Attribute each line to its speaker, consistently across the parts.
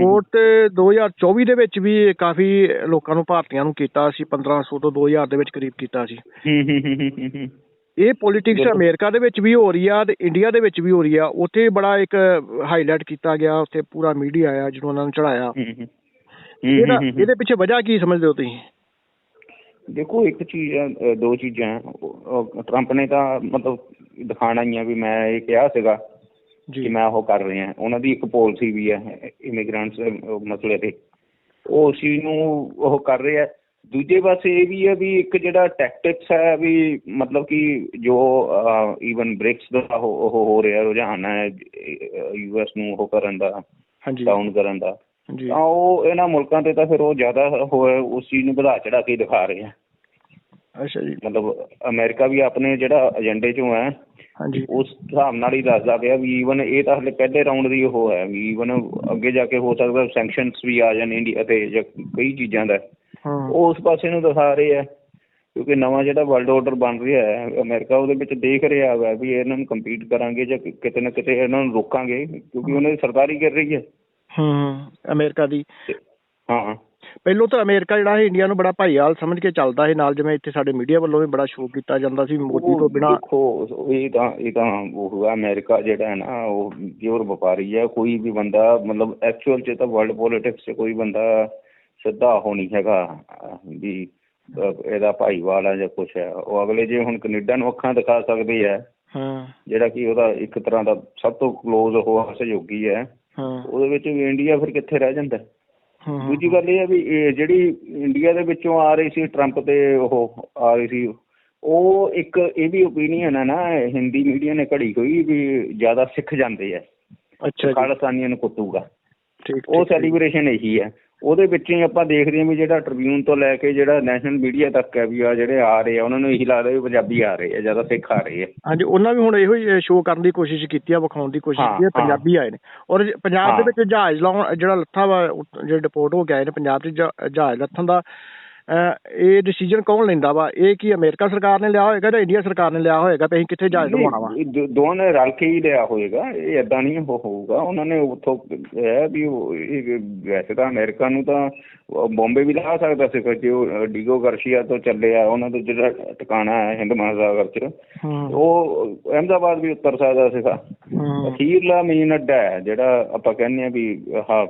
Speaker 1: Deport ਤੇ 2024 ਦੇ ਵਿੱਚ ਵੀ ਕਾਫੀ ਲੋਕਾਂ ਨੂੰ ਭਾਰਤੀਆਂ ਨੂੰ ਕੀਤਾ ਸੀ 1500 ਤੋਂ 2000 ਦੇ ਵਿੱਚ ਕਰੀਬ ਕੀਤਾ ਸੀ। ਇਹ ਪੋਲਿਟਿਕਸ। ਅਮਰੀਕਾ ਦੇ ਵਿੱਚ ਵੀ ਹੋ ਰਹੀ ਆ ਤੇ ਇੰਡੀਆ ਦੇ ਵਿੱਚ ਵੀ ਹੋ ਰਹੀ ਆ। ਉੱਥੇ ਬੜਾ ਇੱਕ ਹਾਈਲਾਈਟ ਕੀਤਾ ਗਿਆ ਉੱਥੇ ਪੂਰਾ ਮੀਡੀਆ ਆਇਆ ਜਿਹਨੂੰ ਉਹਨਾਂ ਨੂੰ ਚੜਾਇਆ ਇਹਦਾ ਪਿੱਛੇ ਵਜ੍ਹਾ ਕੀ ਸਮਝਦੇ ਹੋ ਤੁਸੀਂ?
Speaker 2: ਦੇਖੋ ਇੱਕ ਚੀਜ਼ ਆ, ਦੋ ਚੀਜ਼ਾਂ ਟਰੰਪ ਨੇ ਤਾਂ ਮਤਲਬ ਦਿਖਾਣਾ ਹੀ ਆ ਵੀ ਮੈਂ ਇਹ ਕਿਹਾ ਸੀਗਾ। ਕਿ ਮੈਂ ਉਹ ਕਰ ਰਿਹਾ। ਉਹਨਾਂ ਦੀ ਇੱਕ ਪਾਲਿਸੀ ਵੀ ਹੈ ਇਮੀਗ੍ਰੈਂਟਸ ਮਸਲੇ ਤੇ। ਉਹ ਉਸ ਚੀਜ਼ ਨੂੰ ਉਹ ਕਰ ਰਿਹਾ। ਦੂਜੇ ਪਾਸੇ ਇਹ ਵੀ ਹੈ ਵੀ ਇੱਕ ਜਿਹੜਾ ਟੈਕਟਿਕਸ ਹੈ ਵੀ ਮਤਲਬ ਕਿ ਜੋ ਈਵਨ ਬ੍ਰਿਕਸ ਦਾ ਉਹ ਹੋ ਰਿਹਾ ਰੁਝਾਨ ਹੈ ਯੂਐਸ ਨੂੰ ਉਹ ਕਰਨ ਦਾ
Speaker 1: ਹਾਂਜੀ।
Speaker 2: ਡਾਊਨ ਕਰਨ ਦਾ। ਤਾਂ ਉਹ ਇਹਨਾਂ ਮੁਲਕਾਂ ਤੇ ਤਾਂ ਫਿਰ ਉਹ ਜ਼ਿਆਦਾ ਉਸ ਚੀਜ਼ ਨੂੰ ਵਧਾ ਚੜਾ ਕੇ ਦਿਖਾ ਰਹੇ ਆ।
Speaker 1: ਅੱਛਾ ਜੀ।
Speaker 2: ਮਤਲਬ ਅਮਰੀਕਾ ਵੀ ਆਪਣੇ ਜਿਹੜਾ ਏਜੰਡੇ 'ਚੋਂ ਹੈ
Speaker 1: ਹਾਂਜੀ।
Speaker 2: ਉਸ ਹਿਸਾਬ ਨਾਲ ਹੀ ਦੱਸਦਾ ਪਿਆ ਵੀ ਈਵਨ ਇਹ ਤਾਂ ਹਲੇ ਪਹਿਲੇ ਰਾਉਂਡ ਦੀ ਉਹ ਹੈ ਵੀ ਈਵਨ ਅੱਗੇ ਜਾ ਕੇ ਹੋ ਸਕਦਾ ਸੈਂਕਸ਼ਨਸ ਵੀ ਆ ਜਾਣ ਇੰਡੀਆ ਤੇ ਜਾਂ ਕਈ ਚੀਜ਼ਾਂ ਦਾ।
Speaker 1: ਹਾਂ।
Speaker 2: ਉਹ ਉਸ ਪਾਸੇ ਨੂੰ ਦਿਖਾ ਰਹੇ ਆ ਕਿਉਂਕਿ ਨਵਾਂ ਜਿਹੜਾ ਵਰਲਡ ਆਰਡਰ ਬਣ ਰਿਹਾ ਹੈ ਅਮਰੀਕਾ ਉਹਦੇ ਵਿੱਚ ਦੇਖ ਰਿਹਾ ਹੈ ਵੀ ਇਹਨਾਂ ਨੂੰ ਕੰਪੀਟ ਕਰਾਂਗੇ ਜਾਂ ਕਿਤੇ ਨਾ ਕਿਤੇ ਇਹਨਾਂ ਨੂੰ ਰੋਕਾਂਗੇ ਕਿਉਂਕਿ ਉਹਨਾਂ ਦੀ ਸਰਕਾਰ ਹੀ ਕਰ ਰਹੀ ਹੈ।
Speaker 1: ਹੂੰ ਅਮਰੀਕਾ ਦੀ।
Speaker 2: ਹਾਂ।
Speaker 1: ਪਹਿਲੋਂ ਤਾਂ ਅਮਰੀਕਾ ਜਿਹੜਾ ਹੈ ਇੰਡੀਆ ਨੂੰ ਬੜਾ ਭਾਈਵਾਲ ਸਮਝ ਕੇ ਚੱਲਦਾ ਹੈ ਨਾਲ ਜਿਵੇਂ ਇੱਥੇ ਸਾਡੇ ਮੀਡੀਆ ਵੱਲੋਂ ਵੀ ਬੜਾ ਸ਼ੋਅ ਕੀਤਾ ਜਾਂਦਾ ਸੀ ਮੋਦੀ ਤੋਂ ਬਿਨਾ।
Speaker 2: ਦੇਖੋ ਇਹ ਤਾਂ ਇਹ ਤਾਂ ਉਹ ਹੈ ਅਮਰੀਕਾ ਜਿਹੜਾ ਹੈ ਨਾ ਉਹ ਪਿਓਰ ਵਪਾਰੀ ਹੈ ਕੋਈ ਵੀ ਬੰਦਾ ਮਤਲਬ ਐਕਚੁਅਲ ਚ ਤਾਂ ਵਰਲਡ ਪੋਲਿਟਿਕਸ 'ਚ ਕੋਈ ਬੰਦਾ ਸਿੱਧਾ ਉਹ ਨਹੀਂ ਹੈਗਾ ਵੀ ਇਹਦਾ ਭਾਈਵਾਲ ਹੈ ਜਾਂ ਕੁਛ ਹੈ। ਉਹ ਅਗਲੇ ਜੇ ਹੁਣ ਕੈਨੇਡਾ ਨੂੰ ਅੱਖਾਂ ਦਿਖਾ ਸਕਦੇ ਆ
Speaker 1: ਹਾਂ।
Speaker 2: ਜਿਹੜਾ ਕਿ ਉਹਦਾ ਇੱਕ ਤਰ੍ਹਾਂ ਦਾ ਸਭ ਤੋਂ ਕਲੋਜ਼ ਉਹ ਸਹਿਯੋਗੀ ਹੈ
Speaker 1: ਹਾਂ।
Speaker 2: ਉਹਦੇ ਵਿੱਚ ਵੀ ਇੰਡੀਆ ਫਿਰ ਕਿੱਥੇ ਰਹਿ ਜਾਂਦਾ?
Speaker 1: ਹਾਂ
Speaker 2: ਦੂਜੀ ਗੱਲ ਇਹ ਹੈ ਵੀ ਇਹ ਜਿਹੜੀ ਇੰਡੀਆ ਦੇ ਵਿੱਚੋਂ ਆ ਰਹੀ ਸੀ ਟਰੰਪ ਤੇ ਉਹ ਆ ਰਹੀ ਸੀ ਉਹ ਇੱਕ ਇਹ ਵੀ ਓਪੀਨੀਅਨ ਹੈ ਨਾ ਹਿੰਦੀ ਮੀਡੀਆ ਨੇ ਘੜੀ ਹੋਈ ਵੀ ਜ਼ਿਆਦਾ ਸਿੱਖ ਜਾਂਦੇ ਆ।
Speaker 1: ਅੱਛਾ
Speaker 2: ਖਾਲਸਾਨੀਆਂ ਨੂੰ ਕੁੱਟੂਗਾ।
Speaker 1: ਠੀਕ
Speaker 2: ਉਹ। ਸੈਲੀਬ੍ਰੇਸ਼ਨ ਇਹੀ ਹੈ ਉਹਦੇ ਵਿੱਚ ਹੀ ਆਪਾਂ ਦੇਖਦੇ ਹਾਂ ਵੀ ਜਿਹੜਾ ਟ੍ਰਿਬਿਊਨ ਤੋਂ ਲੈ ਕੇ ਜਿਹੜਾ ਨੈਸ਼ਨਲ ਮੀਡੀਆ ਤੱਕ ਹੈ ਵੀ ਆ ਜਿਹੜੇ ਆ ਰਹੇ ਆ ਉਹਨਾਂ ਨੂੰ ਇਹੀ ਲੱਗਦਾ ਵੀ ਪੰਜਾਬੀ ਆ ਰਹੇ ਆ ਜ਼ਿਆਦਾ ਸਿੱਖ ਆ ਰਹੇ ਆ
Speaker 1: ਹਾਂਜੀ ਉਹਨਾਂ ਵੀ ਹੁਣ ਇਹੋ ਹੀ ਸ਼ੋਅ ਕਰਨ ਦੀ ਕੋਸ਼ਿਸ਼ ਕੀਤੀ ਆ ਵਿਖਾਉਣ ਦੀ ਕੋਸ਼ਿਸ਼ ਕੀਤੀ ਆ। ਪੰਜਾਬੀ ਆਏ ਨੇ ਔਰ ਪੰਜਾਬ ਦੇ। ਵਿੱਚ ਜਹਾਜ਼ ਲਾਉਣ ਜਿਹੜਾ ਲੱਥਾ ਵਾ ਜਿਹੜੇ ਡਿਪੋਰਟ ਹੋ ਕੇ ਆਏ ਨੇ ਪੰਜਾਬ 'ਚ ਜਹਾ- ਜਹਾਜ਼ ਲੱਥਣ ਦਾ ਇਹ ਡਿਸੀਜਨ ਕੌਣ ਲੈਂਦਾ ਵਾ? ਇਹ ਕੀ ਅਮਰੀਕਾ ਸਰਕਾਰ ਨੇ ਲਿਆ ਹੋਏਗਾ ਜਾਂ ਇੰਡੀਆ ਸਰਕਾਰ ਨੇ ਲਿਆ ਹੋਏਗਾ ਵੀ ਅਸੀਂ ਕਿੱਥੇ ਜਹਾਜ਼ ਲਵਾਉਣਾ ਵਾ?
Speaker 2: ਇਹ ਦੋ- ਦੋਵਾਂ ਨੇ ਰਲ ਕੇ ਹੀ ਲਿਆ ਹੋਏਗਾ। ਇਹ ਏਦਾਂ ਨਹੀਂ ਹੋਊਗਾ। ਉਹਨਾਂ ਨੇ ਉੱਥੋਂ ਹੈ ਵੀ ਉਹ ਇਹ ਵੈਸੇ ਤਾਂ ਅਮਰੀਕਾ ਨੂੰ ਤਾਂ ਉਹ ਬੰਬੇ ਵੀ ਲਾ ਸਕਦਾ ਸੀ ਕਿ ਉਹ ਡੀਗੋ ਗਰਸ਼ੀਆ ਤੋਂ ਚੱਲਿਆ ਉਹਨਾਂ ਦਾ ਜਿਹੜਾ ਟਿਕਾਣਾ ਹੈ ਹਿੰਦ ਮਹਾਸਾਗਰ 'ਚ
Speaker 1: ਹੂੰ।
Speaker 2: ਉਹ ਅਹਿਮਦਾਬਾਦ ਵੀ ਉਤਰ ਸਕਦਾ ਸੀਗਾ।
Speaker 1: ਹੂੰ।
Speaker 2: ਅਖੀਰਲਾ ਮੇਨ ਅੱਡਾ ਹੈ ਜਿਹੜਾ ਆਪਾਂ ਕਹਿੰਦੇ ਆ ਵੀ ਆਹ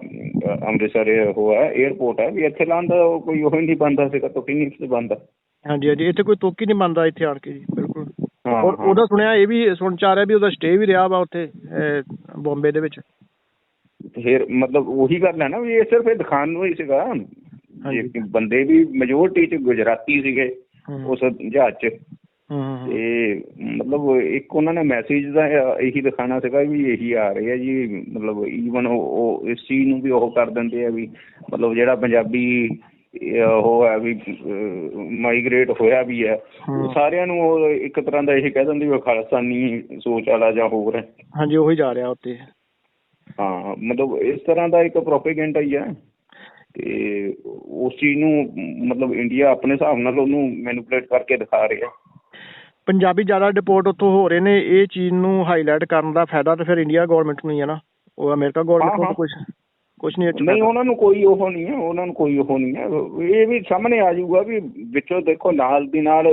Speaker 2: ਅੰਮ੍ਰਿਤਸਰ ਇਹ ਉਹ ਹੈ 에ਅਰਪੋਰਟ ਹੈ ਵੀ ਇੱਥੇ ਲਾਂਦਾ ਕੋਈ ਉਹ ਹੀ ਨਹੀਂ ਬੰਦਾ ਸੀਗਾ ਤੁਕੀ ਨਹੀਂ ਸੀ ਬੰਦਾ।
Speaker 1: ਹਾਂਜੀ ਹਾਂਜੀ ਇੱਥੇ ਕੋਈ ਤੋਕੀ ਨਹੀਂ ਮੰਨਦਾ ਇੱਥੇ ਆਣ ਕੇ ਜੀ ਬਿਲਕੁਲ।
Speaker 2: ਹਾਂ
Speaker 1: ਔਰ
Speaker 2: ਹਾਂ।
Speaker 1: ਉਹਦਾ ਸੁਣਿਆ ਇਹ ਵੀ ਸੁਣ ਚ ਆ ਰਿਹਾ ਵੀ ਉਹਦਾ ਸਟੇ ਵੀ ਰਿਹਾ ਵਾ ਉੱਥੇ ਅਹ, ਬੰਬੇ ਦੇ ਵਿੱਚ।
Speaker 2: ਫਿਰ ਮਤਲਬ ਉਹੀ ਗੱਲ ਹੈ ਨਾ ਵੀ ਇਹ ਸਿਰਫ ਇਹ ਦਿਖਾਣ ਨੂੰ ਹੀ ਸੀਗਾ।
Speaker 1: ਹਾਂਜੀ।
Speaker 2: ਜੇ ਬੰਦੇ ਵੀ ਮੈਜੋਰਟੀ ਚ ਗੁਜਰਾਤੀ ਸੀਗੇ ਉਸ ਜਹਾਜ਼ ਚ।
Speaker 1: ਹੂੰ ਹੂੰ
Speaker 2: ਤੇ ਮਤਲਬ ਇੱਕ ਉਹਨਾਂ ਨੇ ਮੈਸੇਜ ਦਾ ਇਹੀ ਦਿਖਾਣਾ ਸੀਗਾ ਵੀ ਇਹੀ ਆ ਰਹੇ ਆ ਜੀ। ਮਤਲਬ ਈਵਨ ਉਹ ਇਸ ਚੀਜ਼ ਨੂੰ ਵੀ ਉਹ ਕਰ ਦਿੰਦੇ ਆ ਵੀ ਮਤਲਬ ਜਿਹੜਾ ਪੰਜਾਬੀ ਉਹ ਹੈ ਵੀ ਮਾਈਗ੍ਰੇਟ ਹੋਇਆ ਵੀ ਹੈ। ਸਾਰਿਆਂ ਨੂੰ ਉਹ ਇੱਕ ਤਰ੍ਹਾਂ ਦਾ ਇਹ ਕਹਿ ਦਿੰਦੇ ਵੀ ਖਾਲਸਾਨੀ ਸੋਚ ਵਾਲਾ ਜਾਂ ਹੋਰ ਹੈ।
Speaker 1: ਹਾਂਜੀ ਉਹੀ ਜਾ ਰਿਹਾ ਉੱਤੇ।
Speaker 2: ਹਾਂ ਮਤਲਬ ਇਸ ਤਰ੍ਹਾਂ ਦਾ ਇੱਕ ਪ੍ਰੋਪੇਗੈਂਡਾ ਹੀ ਹੈ। ਤੇ ਉਸ ਚੀਜ਼ ਨੂੰ ਮਤਲਬ ਇੰਡੀਆ ਆਪਣੇ ਹਿਸਾਬ ਨਾਲ ਉਹਨੂੰ ਮੈਨੂਪੂਲੇਟ ਕਰਕੇ ਦਿਖਾ ਰਿਹਾ।
Speaker 1: ਪੰਜਾਬੀ ਜ਼ਿਆਦਾ ਡਿਪੋਰਟ ਉੱਥੋਂ ਹੋ ਰਹੇ ਨੇ ਇਹ ਚੀਜ਼ ਨੂੰ ਹਾਈਲਾਈਟ ਕਰਨ ਦਾ ਫਾਇਦਾ ਤਾਂ ਫਿਰ ਇੰਡੀਆ ਗਵਰਨਮੈਂਟ ਨੂੰ ਹੀ ਹੈ ਨਾ। ਉਹ ਅਮਰੀਕਾ ਗਵਰਨਮੈਂਟ ਨੂੰ ਕੁਝ ਕੁਝ ਨਹੀਂ ਅੱਛਾ।
Speaker 2: ਨਹੀਂ ਉਹਨਾਂ ਨੂੰ ਕੋਈ ਉਹ ਨਹੀਂ ਹੈ ਉਹਨਾਂ ਨੂੰ ਕੋਈ ਉਹ ਨਹੀਂ ਹੈ। ਇਹ ਵੀ ਸਾਹਮਣੇ ਆ ਜਾਊਗਾ ਵੀ ਵਿੱਚੋਂ ਦੇਖੋ ਨਾਲ ਦੀ ਨਾਲ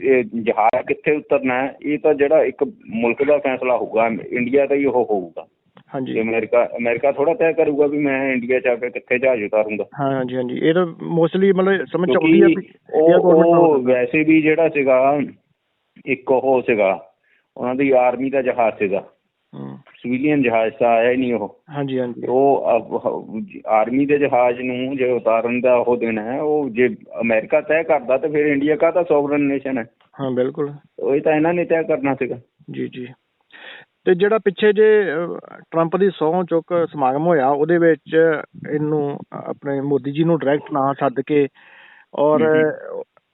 Speaker 2: ਇਹ ਜਹਾਜ਼ ਕਿੱਥੇ ਉਤਰਨਾ ਹੈ ਇਹ ਤਾਂ ਜਿਹੜਾ ਇੱਕ ਮੁਲਕ ਦਾ ਫੈਸਲਾ ਹੋਊਗਾ ਇੰਡੀਆ ਦਾ ਹੀ ਉਹ ਹੋਊਗਾ।
Speaker 1: ਹਾਂਜੀ।
Speaker 2: ਅਮਰੀਕਾ ਅਮਰੀਕਾ ਥੋੜਾ ਤੈਅ ਕਰੂਗਾ ਵੀ ਮੈਂ ਇੰਡੀਆ ਚ ਆ ਕੇ ਕਿੱਥੇ ਜਹਾਜ਼ ਉਤਾਰੂੰਗਾ।
Speaker 1: ਹਾਂ ਹਾਂਜੀ ਹਾਂਜੀ। ਇਹ ਤਾਂ ਮੋਸਟਲੀ ਮਤਲਬ ਸਮਝ ਆਉਂਦੀ ਇੰਡੀਆ
Speaker 2: ਉਹ ਵੈਸੇ ਵੀ ਜਿਹੜਾ ਸੀਗਾ ਇੱਕ ਉਹ ਸੀਗਾ ਉਹਨਾਂ ਦੀ ਆਰਮੀ ਦਾ ਜਹਾਜ਼ ਸੀਗਾ। ਸਿਵੀਲੀਅਨ ਜਹਾਜ਼ ਤਾਂ ਆਇਆ ਹੀ ਨਹੀਂ ਉਹ।
Speaker 1: ਹਾਂਜੀ ਹਾਂਜੀ।
Speaker 2: ਉਹ ਆਰਮੀ ਦੇ ਜਹਾਜ਼ ਨੂੰ ਜੇ ਉਤਾਰਨ ਦਾ ਉਹ ਦੇਣਾ ਹੈ ਉਹ ਜੇ ਅਮਰੀਕਾ ਤੈਅ ਕਰਦਾ ਤਾਂ ਫਿਰ ਇੰਡੀਆ ਕਾ ਤਾਂ ਸੋਵਰਨ ਨੇਸ਼ਨ ਹੈ?
Speaker 1: ਹਾਂ ਬਿਲਕੁਲ।
Speaker 2: ਉਹ ਤਾਂ ਇਹਨਾਂ ਨੇ ਤੈਅ ਕਰਨਾ ਸੀਗਾ।
Speaker 1: ਜੀ ਜੀ। ਤੇ ਜਿਹੜਾ ਪਿੱਛੇ ਜੇ ਟਰੰਪ ਦੀ ਸਹੁੰ ਚੁੱਕ ਸਮਾਗਮ ਹੋਇਆ ਉਹਦੇ ਵਿੱਚ ਇਹਨੂੰ ਆਪਣੇ ਮੋਦੀ ਜੀ ਨੂੰ ਡਾਇਰੈਕਟ ਨਾ ਸੱਦ ਕੇ ਔਰ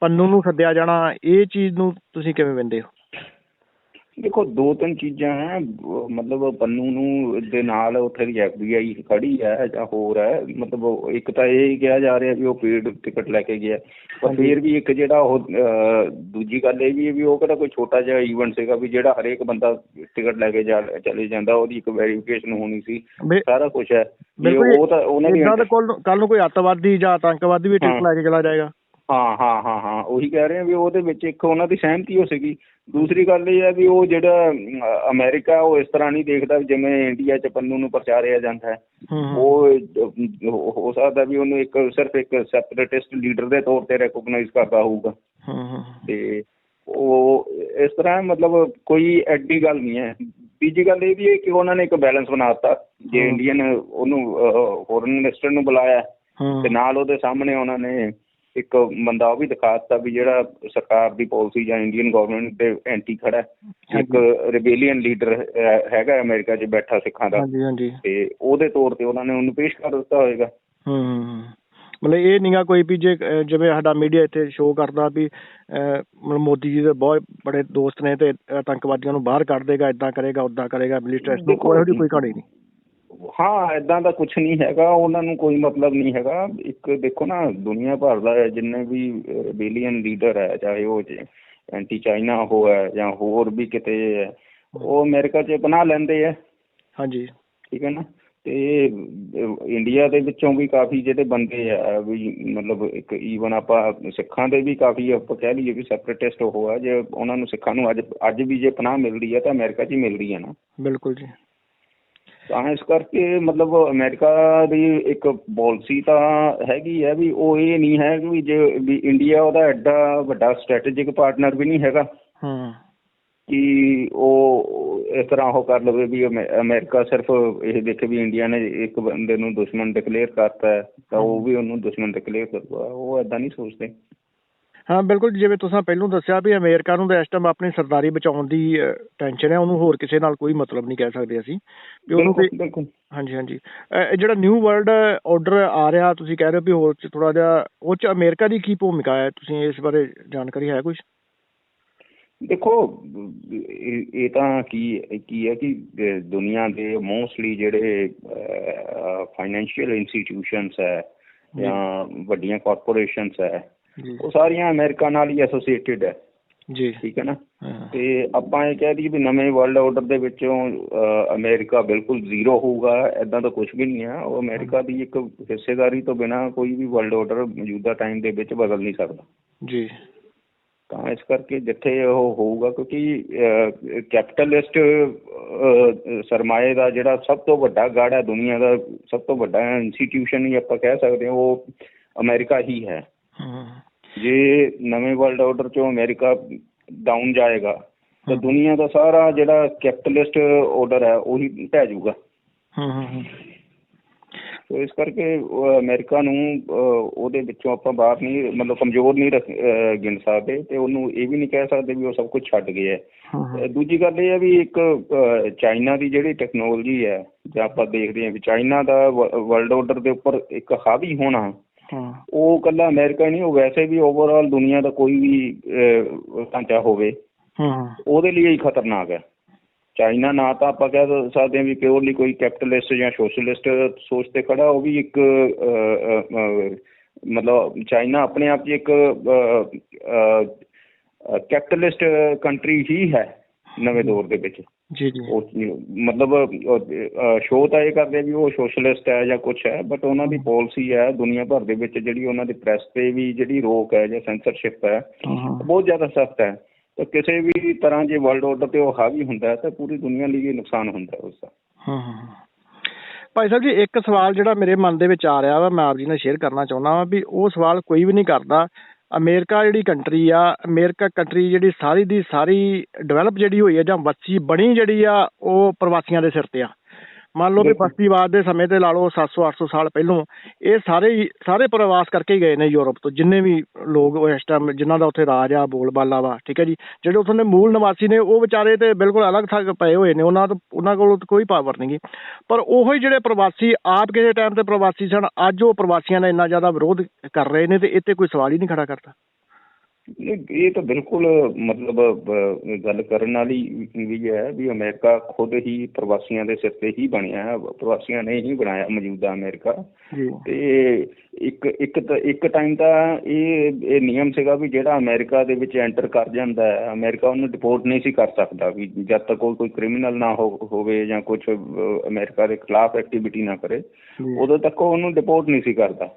Speaker 1: ਪੰਨੂ ਨੂੰ ਸੱਦਿਆ ਜਾਣਾ ਇਹ ਚੀਜ਼ ਨੂੰ ਤੁਸੀਂ ਕਿਵੇਂ ਵੇਂਦੇ ਹੋ?
Speaker 2: ਦੇਖੋ ਦੋ ਤਿੰਨ ਚੀਜ਼ਾਂ ਹੈ ਮਤਲਬ ਪੰਨੂ ਨੂੰ ਦੇ ਨਾਲ ਉੱਥੇ ਦੀ ਐਫਬੀਆਈ ਖੜੀ ਹੈ ਜਾਂ ਹੋਰ ਹੈ ਮਤਲਬ ਇੱਕ ਤਾਂ ਇਹ ਕਿਹਾ ਜਾ ਰਿਹਾ ਵੀ ਉਹ ਪੇਡ ਟਿਕਟ ਲੈ ਕੇ ਗਿਆ। ਪਰ ਫਿਰ ਵੀ ਇੱਕ ਜਿਹੜਾ ਉਹ ਦੂਜੀ ਗੱਲ ਇਹ ਵੀ ਵੀ ਉਹ ਕਿਹੜਾ ਕੋਈ ਛੋਟਾ ਜਿਹਾ ਈਵੈਂਟ ਸੀਗਾ ਵੀ ਜਿਹੜਾ ਹਰੇਕ ਬੰਦਾ ਟਿਕਟ ਲੈ ਕੇ ਜਾ ਚਲੇ ਜਾਂਦਾ ਉਹਦੀ ਇੱਕ ਵੈਰੀਫਿਕੇਸ਼ਨ ਹੋਣੀ ਸੀ ਸਾਰਾ ਕੁਝ ਹੈ। ਉਹ ਤਾਂ ਉਹਨਾਂ ਦੀ
Speaker 1: ਕੋਲ ਨੂੰ ਕੋਈ ਅੱਤਵਾਦੀ ਜਾਂ ਆਤੰਕਵਾਦੀ ਵੀ ਟਿਕਟ। ਲੈ ਕੇ ਚਲਾ ਜਾਏਗਾ।
Speaker 2: ਹਾਂ ਹਾਂ ਹਾਂ ਹਾਂ ਉਹੀ ਕਹਿ ਰਹੇ ਆ ਵੀ ਉਹਦੇ ਵਿੱਚ ਇੱਕ ਉਹਨਾਂ ਦੀ ਸਹਿਮਤੀ ਹੋ ਸੀਗੀ। ਦੂਸਰੀ ਗੱਲ ਇਹ ਹੈ ਵੀ ਉਹ ਜਿਹੜਾ ਅਮ, ਅਮਰੀਕਾ ਉਹ ਇਸ ਤਰ੍ਹਾਂ ਨਹੀਂ ਦੇਖਦਾ ਜਿਵੇਂ ਇੰਡੀਆ 'ਚ ਪੰਨੂ ਨੂੰ ਪ੍ਰਚਾਰਿਆ ਜਾਂਦਾ ਹੈ। ਉਹ ਹੋ ਸਕਦਾ ਵੀ ਉਹਨੂੰ ਇੱਕ ਸਿਰਫ ਇੱਕ ਸੈਪਰੇਟਿਸਟ ਲੀਡਰ ਦੇ ਤੌਰ ਤੇ ਰੈਕੋਗਨਾਈਜ਼ ਕਰਦਾ ਹੋਊਗਾ। ਤੇ ਉਹ ਇਸ ਤਰ੍ਹਾਂ ਮਤਲਬ ਕੋਈ ਐਡੀ ਗੱਲ ਨਹੀਂ ਹੈ। ਤੀਜੀ ਗੱਲ ਇਹ ਵੀ ਹੈ ਕਿ ਉਹਨਾਂ ਨੇ ਇੱਕ ਬੈਲੈਂਸ ਬਣਾਤਾ ਜੇ। ਇੰਡੀਅਨ ਉਹਨੂੰ ਫੋਰਨ ਮਿਨਿਸਟਰ ਨੂੰ ਬੁਲਾਇਆ ਤੇ ਨਾਲ ਉਹਦੇ ਸਾਹਮਣੇ ਉਹਨਾਂ ਨੇ ਇੱਕ ਬੰਦਾ ਉਹ ਵੀ ਦਿਖਾ ਦਿੱਤਾ ਵੀ ਜਿਹੜਾ ਸਰਕਾਰ ਦੀ ਪਾਲਿਸੀ ਜਾਂ ਇੰਡੀਅਨ ਗਵਰਨਮੈਂਟ ਦੇ ਐਂਟੀ ਖੜਾ। ਇੱਕ ਰਿਬੇਲੀਅਨ ਲੀਡਰ ਹੈਗਾ ਅਮਰੀਕਾ 'ਚ ਬੈਠਾ ਸਿੱਖਾਂ ਦਾ।
Speaker 1: ਹਾਂਜੀ ਹਾਂਜੀ।
Speaker 2: ਤੇ ਉਹਦੇ ਤੌਰ ਤੇ ਉਹਨਾਂ ਨੇ ਉਹਨੂੰ ਪੇਸ਼ ਕਰ ਦਿੱਤਾ ਹੋਏਗਾ।
Speaker 1: ਹੂੰ ਮਤਲਬ ਇਹ ਨਹੀਂਗਾ ਕੋਈ ਵੀ ਜੇ ਜਿਵੇਂ ਸਾਡਾ ਮੀਡੀਆ ਇੱਥੇ ਸ਼ੋਅ ਕਰਦਾ ਵੀ ਮੋਦੀ ਜੀ ਦੇ ਬਹੁਤ ਬੜੇ ਦੋਸਤ ਨੇ ਤੇ ਆਤੰਕਵਾਦੀਆਂ ਨੂੰ ਬਾਹਰ ਕੱਢ ਦੇਗਾ ਇਦਾਂ ਕਰੇਗਾ ਉਦਾਂ ਕਰੇਗਾ ਮਿਲੀਟੈਂਟ ਨੂੰ ਕੋਈ ਕੋਈ ਕਹਾਣੀ ਨਹੀਂ।
Speaker 2: ਹਾਂ ਇਦਾਂ ਦਾ ਕੁਝ ਨਹੀਂ ਹੈਗਾ ਉਹਨਾਂ ਨੂੰ ਕੋਈ ਮਤਲਬ ਨਹੀਂ ਹੈਗਾ। ਇੱਕ ਦੇਖੋ ਨਾ ਦੁਨੀਆ ਭਰ ਦਾ ਜਿੰਨੇ ਵੀ ਰਿਬੇਲੀਅਨ ਲੀਡਰ ਹੈ ਚਾਹੇ ਉਹ ਐਂਟੀ ਚਾਈਨਾ ਉਹ ਹੈ ਜਾਂ ਹੋਰ ਵੀ ਕਿਤੇ ਹੈ ਉਹ ਅਮਰੀਕਾ 'ਚ ਬਣਾ ਲੈਂਦੇ ਆ।
Speaker 1: ਹਾਂਜੀ।
Speaker 2: ਠੀਕ ਹੈ ਨਾ? ਤੇ ਇੰਡੀਆ ਦੇ ਵਿੱਚੋਂ ਵੀ ਕਾਫੀ ਜਿਹੜੇ ਬੰਦੇ ਆ ਵੀ ਮਤਲਬ ਇੱਕ ਈਵਨ ਆਪਾਂ ਸਿੱਖਾਂ ਦੇ ਵੀ ਕਾਫੀ ਆਪਾਂ ਕਹਿ ਲਈਏ ਵੀ ਸੈਪਰੇਟਿਸਟ ਉਹ ਆ ਜੇ ਉਹਨਾਂ ਨੂੰ ਸਿੱਖਾਂ ਨੂੰ ਅੱਜ ਅੱਜ ਵੀ ਜੇ ਪਨਾਹ ਮਿਲਦੀ ਹੈ ਤਾਂ ਅਮਰੀਕਾ 'ਚ ਹੀ ਮਿਲਦੀ ਹੈ ਨਾ।
Speaker 1: ਬਿਲਕੁਲ ਜੀ।
Speaker 2: ਤਾਂ ਇਸ ਕਰਕੇ ਮਤਲਬ ਅਮਰੀਕਾ ਦੀ ਇੱਕ ਪਾਲਿਸੀ ਤਾਂ ਹੈਗੀ ਹੈ ਵੀ ਉਹ ਇਹ ਨਹੀਂ ਹੈ ਕਿ ਵੀ ਜੇ ਵੀ ਇੰਡੀਆ ਉਹਦਾ ਐਡਾ ਵੱਡਾ ਸਟ੍ਰੈਟੇਜਿਕ ਪਾਰਟਨਰ ਵੀ ਨਹੀਂ ਹੈਗਾ।
Speaker 1: ਹੂੰ।
Speaker 2: ਕਿ ਉਹ ਇਸ ਤਰ੍ਹਾਂ ਉਹ ਕਰ ਲਵੇ ਵੀ ਅਮੈ- ਅਮਰੀਕਾ ਸਿਰਫ ਇਹ ਦੇਖੇ ਵੀ ਇੰਡੀਆ ਨੇ ਇੱਕ ਬੰਦੇ ਨੂੰ ਦੁਸ਼ਮਣ ਡਿਕਲੇਅਰ ਕਰਤਾ ਤਾਂ ਉਹ ਵੀ ਉਹਨੂੰ ਦੁਸ਼ਮਣ ਡਿਕਲੇਅਰ ਕਰੂਗਾ। ਉਹ ਐਦਾਂ ਨਹੀਂ ਸੋਚਦੇ।
Speaker 1: ਹਾਂ ਬਿਲਕੁਲ ਜਿਵੇਂ ਤੁਸੀਂ ਪਹਿਲਾਂ ਦੱਸਿਆ ਵੀ ਅਮਰੀਕਾ ਨੂੰ ਤਾਂ ਇਸ ਟਾਈਮ ਆਪਣੀ ਸਰਦਾਰੀ ਬਚਾਉਣ ਦੀ ਟੈਨਸ਼ਨ ਹੈ ਉਹਨੂੰ ਹੋਰ ਕਿਸੇ ਨਾਲ ਕੋਈ ਮਤਲਬ ਨਹੀਂ ਕਹਿ ਸਕਦੇ ਅਸੀਂ। ਵੀ ਉਹਨੂੰ
Speaker 2: ਬਿਲਕੁਲ
Speaker 1: ਕੋਈ
Speaker 2: ਬਿਲਕੁਲ।
Speaker 1: ਹਾਂਜੀ ਹਾਂਜੀ। ਜਿਹੜਾ ਨਿਊ ਵਰਲਡ ਆਰਡਰ ਆ ਰਿਹਾ ਤੁਸੀਂ ਕਹਿ ਰਹੇ ਹੋ ਵੀ ਹੋਰ ਚ ਥੋੜਾ ਜਿਹਾ ਉਹ ਚ ਅਮਰੀਕਾ ਦੀ ਕੀ ਭੂਮਿਕਾ ਹੈ? ਤੁਸੀਂ ਇਸ ਬਾਰੇ ਜਾਣਕਾਰੀ ਹੈ ਕੁਝ
Speaker 2: ਦੇਖੋ ਇਹ ਤਾਂ ਕੀ ਕੀ ਹੈ ਕਿ ਦੁਨੀਆ ਦੇ ਮੋਸਟਲੀ ਜਿਹੜੇ ਫਾਈਨੈਂਸ਼ੀਅਲ ਇੰਸਟੀਟਿਊਸ਼ਨਸ ਹੈ ਜਾਂ। ਵੱਡੀਆਂ ਕਾਰਪੋਰੇਸ਼ਨਸ ਹੈ ਉਹ ਸਾਰੀਆਂ ਅਮਰੀਕਾ ਨਾਲ ਹੀ ਐਸੋਸੀਏਟਿਡ ਹੈ।
Speaker 1: ਜੀ।
Speaker 2: ਠੀਕ ਹੈ ਨਾ? ਤੇ ਆਪਾਂ ਇਹ ਕਹਿ ਦਈਏ ਵੀ ਨਵੇਂ ਵਰਲਡ ਆਰਡਰ ਦੇ ਵਿੱਚੋਂ ਅਮਰੀਕਾ ਬਿਲਕੁਲ ਜ਼ੀਰੋ ਹੋਊਗਾ ਐਦਾਂ ਤਾਂ ਕੁਝ ਵੀ ਨਹੀਂ ਹੈ। ਉਹ ਅਮਰੀਕਾ ਦੀ ਇੱਕ ਹਿੱਸੇਦਾਰੀ ਤੋਂ ਬਿਨਾ ਕੋਈ ਵੀ ਵਰਲਡ ਆਰਡਰ ਮੌਜੂਦਾ ਟਾਈਮ ਦੇ ਵਿੱਚ ਬਦਲ ਨਹੀਂ ਸਕਦਾ।
Speaker 1: ਜੀ।
Speaker 2: ਤਾਂ ਇਸ ਕਰਕੇ ਜਿੱਥੇ ਉਹ ਹੋਊਗਾ ਕਿਉਂਕਿ ਕੈਪੀਟਲਿਸਟ ਸਰਮਾਏ ਦਾ ਜਿਹੜਾ ਸਭ ਤੋਂ ਵੱਡਾ ਗੜ ਹੈ ਦੁਨੀਆ ਦਾ ਸਭ ਤੋਂ ਵੱਡਾ ਇੰਸਟੀਟਿਊਸ਼ਨ ਹੀ ਆਪਾਂ ਕਹਿ ਸਕਦੇ ਹਾਂ ਉਹ ਅਮਰੀਕਾ ਹੈ ਹਾਂ। ਜੇ ਨਵੇਂ ਵਰਲਡ ਆਰਡਰ ਚੋਂ ਅਮਰੀਕਾ ਡਾਊਨ ਜਾਏਗਾ ਤਾਂ ਦੁਨੀਆ ਦਾ ਸਾਰਾ ਜਿਹੜਾ ਕੈਪੀਟਲਿਸਟ ਆਰਡਰ ਹੈ ਉਹੀ ਢਹਿ ਜਾਊਗਾ।
Speaker 1: ਹਾਂ ਹਾਂ
Speaker 2: ਸੋ ਇਸ ਕਰਕੇ ਅਮਰੀਕਾ ਨੂੰ ਉਹਦੇ ਵਿੱਚੋਂ ਆਪਾਂ ਬਾਹਰ ਨਹੀਂ ਮਤਲਬ ਕਮਜ਼ੋਰ ਨਹੀਂ ਗਿਣ ਸਕਦੇ ਤੇ ਉਹਨੂੰ ਇਹ ਵੀ ਨਹੀਂ ਕਹਿ ਸਕਦੇ ਵੀ ਉਹ ਸਭ ਕੁਝ ਛੱਡ ਗਿਆ ਹੈ। ਦੂਜੀ ਗੱਲ ਇਹ ਹੈ ਵੀ ਇੱਕ ਚਾਈਨਾ ਦੀ ਜਿਹੜੀ ਟੈਕਨੋਲੋਜੀ ਹੈ ਜਾਂ ਆਪਾਂ ਦੇਖਦੇ ਹਾਂ ਵੀ ਚਾਈਨਾ ਦਾ ਵਰਲਡ ਆਰਡਰ ਦੇ ਉੱਪਰ ਇੱਕ ਹਾਵੀ ਹੋਣਾ ਉਹ ਕੱਲਾ ਅਮਰੀਕਾ ਨਹੀਂ ਉਹ ਵੈਸੇ ਵੀ ਓਵਰਆਲ ਦੁਨੀਆ ਦਾ ਕੋਈ ਵੀ ਢਾਂਚਾ ਹੋਵੇ
Speaker 1: ਹਾਂ।
Speaker 2: ਉਹਦੇ ਲਈ ਹੀ ਖਤਰਨਾਕ ਹੈ। ਚਾਈਨਾ ਨਾ ਤਾਂ ਆਪਾਂ ਕਹਿ ਸਕਦੇ ਹਾਂ ਵੀ ਪਿਓਰਲੀ ਕੋਈ ਕੈਪੀਟਲਿਸਟ ਜਾਂ ਸੋਸ਼ਲਿਸਟ ਸੋਚ ਤੇ ਖੜਾ ਉਹ ਵੀ ਇੱਕ ਮਤਲਬ ਚਾਈਨਾ ਆਪਣੇ ਆਪ 'ਚ ਇੱਕ ਕੈਪੀਟਲਿਸਟ ਕੰਟਰੀ ਹੀ ਹੈ ਨਵੇਂ ਦੌਰ ਦੇ ਵਿੱਚ।
Speaker 1: ਜੀ ਜੀ।
Speaker 2: ਉਹ ਮਤਲਬ ਸ਼ੋਅ ਤਾਂ ਇਹ ਕਰਦੇ ਵੀ ਉਹ ਸੋਸ਼ਲਿਸਟ ਹੈ ਜਾਂ ਕੁਝ ਹੈ ਬਟ ਉਹਨਾਂ ਦੀ ਪਾਲਿਸੀ ਹੈ ਦੁਨੀਆ ਭਰ ਦੇ ਵਿੱਚ ਜਿਹੜੀ ਉਹਨਾਂ ਦੀ ਪ੍ਰੈਸ ਤੇ ਵੀ ਜਿਹੜੀ ਰੋਕ ਹੈ ਜਾਂ ਸੈਂਸਰਸ਼ਿਪ ਹੈ ਬਹੁਤ ਜ਼ਿਆਦਾ ਸਖਤ ਹੈ। ਤਾਂ ਕਿਸੇ ਵੀ ਤਰ੍ਹਾਂ ਜੇ ਵਰਲਡ ਆਰਡਰ ਤੇ ਉਹ ਹਾਵੀ ਹੁੰਦਾ ਹੈ ਤਾਂ ਪੂਰੀ ਦੁਨੀਆ ਲਈ ਨੁਕਸਾਨ ਹੁੰਦਾ ਹਾਂ
Speaker 1: ਹਾਂ ਭਾਈ ਸਾਹਿਬ ਜੀ ਇੱਕ ਸਵਾਲ ਜਿਹੜਾ ਮੇਰੇ ਮਨ ਦੇ ਵਿੱਚ ਆ ਰਿਹਾ ਵਾ ਮੈਂ ਆਪ ਜੀ ਨਾਲ ਸ਼ੇਅਰ ਕਰਨਾ ਚਾਹੁੰਦਾ ਵਾਂ ਵੀ ਉਹ ਸਵਾਲ ਕੋਈ ਵੀ ਨਹੀਂ ਕਰਦਾ। ਅਮਰੀਕਾ ਜਿਹੜੀ ਕੰਟਰੀ ਆ, ਅਮਰੀਕਾ ਕੰਟਰੀ ਜਿਹੜੀ ਸਾਰੀ ਦੀ ਸਾਰੀ ਡਿਵੈਲਪ ਜਿਹੜੀ ਹੋਈ ਆ ਜਾਂ ਵੱਸੀ ਬਣੀ ਜਿਹੜੀ ਆ, ਉਹ ਪ੍ਰਵਾਸੀਆਂ ਦੇ ਸਿਰ ਤੇ ਆ। ਮੰਨ ਲਓ ਵੀ। ਬਸਤੀਵਾਦ ਦੇ ਸਮੇਂ ਤੇ ਲਾ ਲਓ 700 800 ਸਾਲ ਪਹਿਲੋਂ ਇਹ ਸਾਰੇ ਹੀ ਸਾਰੇ ਪ੍ਰਵਾਸ ਕਰਕੇ ਹੀ ਗਏ ਨੇ ਯੂਰਪ ਤੋਂ ਜਿੰਨੇ ਵੀ ਲੋਕ ਉਹ ਇਸ ਟਾਈਮ ਜਿਨ੍ਹਾਂ ਦਾ ਉੱਥੇ ਰਾਜ ਆ ਬੋਲਬਾਲਾ ਵਾ ਠੀਕ ਹੈ ਜੀ ਜਿਹੜੇ ਉੱਥੋਂ ਦੇ ਮੂਲ ਨਿਵਾਸੀ ਨੇ ਉਹ ਵਿਚਾਰੇ ਤੇ ਬਿਲਕੁਲ ਅਲੱਗ ਥੱਕ ਪਏ ਹੋਏ ਨੇ ਉਹਨਾਂ ਤੋਂ ਉਹਨਾਂ ਕੋਲ ਕੋਈ ਪਾਵਰ ਨਹੀਂਗੀ ਪਰ ਉਹੋ ਹੀ ਜਿਹੜੇ ਪ੍ਰਵਾਸੀ ਆਪ ਕਿਸੇ ਟਾਈਮ ਤੇ ਪ੍ਰਵਾਸੀ ਸਨ ਅੱਜ ਉਹ ਪ੍ਰਵਾਸੀਆਂ ਦਾ ਇੰਨਾ ਜ਼ਿਆਦਾ ਵਿਰੋਧ ਕਰ ਰਹੇ ਨੇ ਤੇ ਇੱਥੇ ਕੋਈ ਸਵਾਲ ਹੀ ਨਹੀਂ ਖੜਾ ਕਰਦਾ
Speaker 2: ਨਹੀਂ, ਇਹ ਤਾਂ ਬਿਲਕੁਲ ਮਤਲਬ ਗੱਲ ਕਰਨ ਵਾਲੀ ਵੀ ਹੈ ਵੀ ਅਮਰੀਕਾ ਖੁਦ ਹੀ ਪ੍ਰਵਾਸੀਆਂ ਦੇ ਸਿਰ ਤੇ ਹੀ ਬਣਿਆ ਹੈ ਪ੍ਰਵਾਸੀਆਂ ਨੇ ਹੀ ਬਣਾਇਆ ਮੌਜੂਦਾ ਅਮਰੀਕਾ। ਤੇ ਇੱਕ ਇੱਕ ਇੱਕ ਟਾਈਮ ਤਾਂ ਇਹ ਇਹ ਨਿਯਮ ਸੀਗਾ ਵੀ ਜਿਹੜਾ ਅਮਰੀਕਾ ਦੇ ਵਿੱਚ ਐਂਟਰ ਕਰ ਜਾਂਦਾ ਹੈ ਅਮਰੀਕਾ ਉਹਨੂੰ ਡਿਪੋਰਟ ਨਹੀਂ ਸੀ ਕਰ ਸਕਦਾ ਵੀ ਜਦ ਤੱਕ ਕੋਈ ਕੋਈ ਕ੍ਰਿਮੀਨਲ ਨਾ ਹੋਵੇ ਜਾਂ ਕੁਝ ਅਮਰੀਕਾ ਦੇ ਖਿਲਾਫ ਐਕਟੀਵਿਟੀ ਨਾ ਕਰੇ ਉਦੋਂ ਤੱਕ ਉਹ ਉਹਨੂੰ ਡਿਪੋਰਟ ਨਹੀਂ ਸੀ ਕਰਦਾ।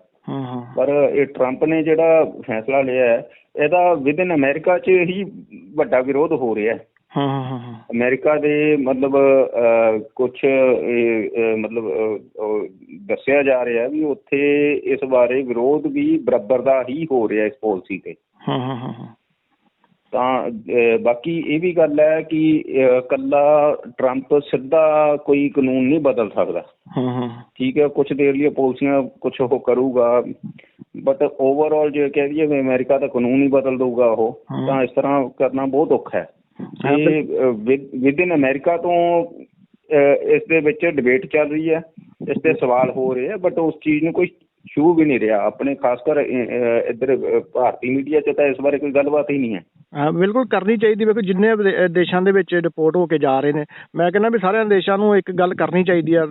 Speaker 2: ਪਰ ਇਹ ਟਰੰਪ ਨੇ ਜਿਹੜਾ ਫੈਸਲਾ ਲਿਆ ਹੈ ਇਹਦਾ ਵਿਦਨ ਅਮਰੀਕਾ 'ਚ ਹੀ ਵੱਡਾ ਵਿਰੋਧ ਹੋ ਰਿਹਾ ਹੈ।
Speaker 1: ਹਾਂ ਹਾਂ ਹਾਂ, ਹਾਂ।
Speaker 2: ਅਮਰੀਕਾ ਦੇ ਮਤਲਬ ਕੁਝ ਮਤਲਬ ਦੱਸਿਆ ਜਾ ਰਿਹਾ ਵੀ ਉੱਥੇ ਇਸ ਬਾਰੇ ਵਿਰੋਧ ਵੀ ਬਰਾਬਰ ਦਾ ਹੀ ਹੋ ਰਿਹਾ ਇਸ ਪਾਲਿਸੀ ਤੇ।
Speaker 1: ਹਾਂ ਹਾਂ ਹਾਂ ਹਾਂ।
Speaker 2: ਤਾਂ ਬਾਕੀ ਇਹ ਵੀ ਗੱਲ ਹੈ ਕਿ ਅਹ, ਕੱਲਾ ਟਰੰਪ ਸਿੱਧਾ ਕੋਈ ਕਾਨੂੰਨ ਨਹੀਂ ਬਦਲ ਸਕਦਾ।
Speaker 1: ਹਾਂ ਹਾਂ।
Speaker 2: ਠੀਕ ਹੈ ਕੁਝ ਦੇਰ ਲਈ ਪਾਲਿਸੀਆਂ ਕੁਝ ਉਹ ਕਰੂਗਾ। ਬਟ ਓਵਰਆਲ ਜੇ ਕਹਿ ਦਈਏ ਵੀ ਅਮਰੀਕਾ ਦਾ ਕਾਨੂੰਨ ਹੀ ਬਦਲ ਦਊਗਾ ਉਹ। ਤਾਂ ਇਸ ਤਰ੍ਹਾਂ ਕਰਨਾ ਬਹੁਤ ਔਖਾ ਹੈ। ਇਹ ਵਿਦ ਇਨ ਅਮਰੀਕਾ ਤੋਂ ਇਸ ਦੇ ਵਿੱਚ ਡਿਬੇਟ ਚੱਲ ਰਹੀ ਹੈ। ਇਸ ਤੇ ਸਵਾਲ ਹੋ ਰਹੇ ਆ ਬਟ ਉਸ ਚੀਜ਼ ਨੂੰ ਕੋਈ ਛੂ ਵੀ ਨਹੀਂ ਰਿਹਾ। ਆਪਣੇ ਖਾਸ ਕਰ ਇੱਧਰ ਭਾਰਤੀ ਮੀਡੀਆ 'ਚ ਤਾਂ ਇਸ ਬਾਰੇ ਕੋਈ ਗੱਲਬਾਤ ਹੀ ਨਹੀਂ ਹੈ।
Speaker 1: ਹਾਂ, ਬਿਲਕੁਲ ਕਰਨੀ ਚਾਹੀਦੀ ਵੇਖੋ ਜਿੰਨੇ ਵਿਦੇ- ਦੇਸ਼ਾਂ ਦੇ ਵਿੱਚ ਡਿਪੋਰਟ ਹੋ ਕੇ ਜਾ ਰਹੇ ਨੇ, ਮੈਂ ਕਹਿੰਦਾ ਵੀ ਸਾਰਿਆਂ ਦੇਸ਼ਾਂ ਨੂੰ ਇੱਕ ਗੱਲ ਕਰਨੀ ਚਾਹੀਦੀ ਆ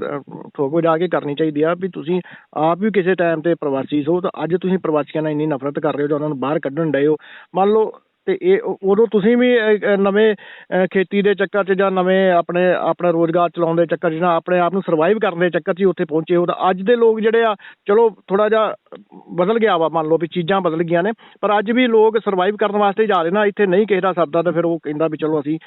Speaker 1: ਠੋਕੋ ਜਾ ਕੇ ਕਰਨੀ ਚਾਹੀਦੀ ਆ ਵੀ ਤੁਸੀਂ ਆਪ ਵੀ ਕਿਸੇ ਟਾਈਮ ਤੇ ਪ੍ਰਵਾਸੀ ਸੋ ਤਾਂ ਅੱਜ ਤੁਸੀਂ ਪ੍ਰਵਾਸੀਆਂ ਨਾਲ ਇੰਨੀ ਨਫ਼ਰਤ ਕਰ ਰਹੇ ਹੋ ਜਾਂ ਉਹਨਾਂ ਨੂੰ ਬਾਹਰ ਕੱਢਣ ਡਏ ਹੋ, ਮੰਨ ਲਓ ਤੇ ਇਹ ਉਦੋਂ ਤੁਸੀਂ ਵੀ ਨਵੇਂ ਖੇਤੀ ਦੇ ਚੱਕਰ 'ਚ ਜਾਂ ਨਵੇਂ ਆਪਣੇ ਆਪਣਾ ਰੋਜ਼ਗਾਰ ਚਲਾਉਣ ਦੇ ਚੱਕਰ 'ਚ ਜਾਂ ਆਪਣੇ ਆਪ ਨੂੰ ਸਰਵਾਈਵ ਕਰਨ ਦੇ ਚੱਕਰ 'ਚ ਹੀ ਉੱਥੇ ਪਹੁੰਚੇ ਹੋ ਤਾਂ ਅੱਜ ਦੇ ਲੋਕ ਜਿਹੜੇ ਆ ਚਲੋ ਥੋੜਾ ਜਿਹਾ ਬਦਲ ਗਿਆ ਵਾ ਮੰਨ ਲਓ ਵੀ ਚੀਜ਼ਾਂ ਬਦਲ ਗਈਆਂ ਨੇ ਪਰ ਅੱਜ ਵੀ ਲੋਕ ਸਰਵਾਈਵ ਕਰਨ ਵਾਸਤੇ ਜਾ ਰਹੇ ਨਾ ਇੱਥੇ ਨਹੀਂ ਕਿਸੇ ਦਾ ਸਰਦਾ ਤਾਂ ਫਿਰ ਉਹ ਕਹਿੰਦਾ ਵੀ ਚਲੋ ਅਸੀਂ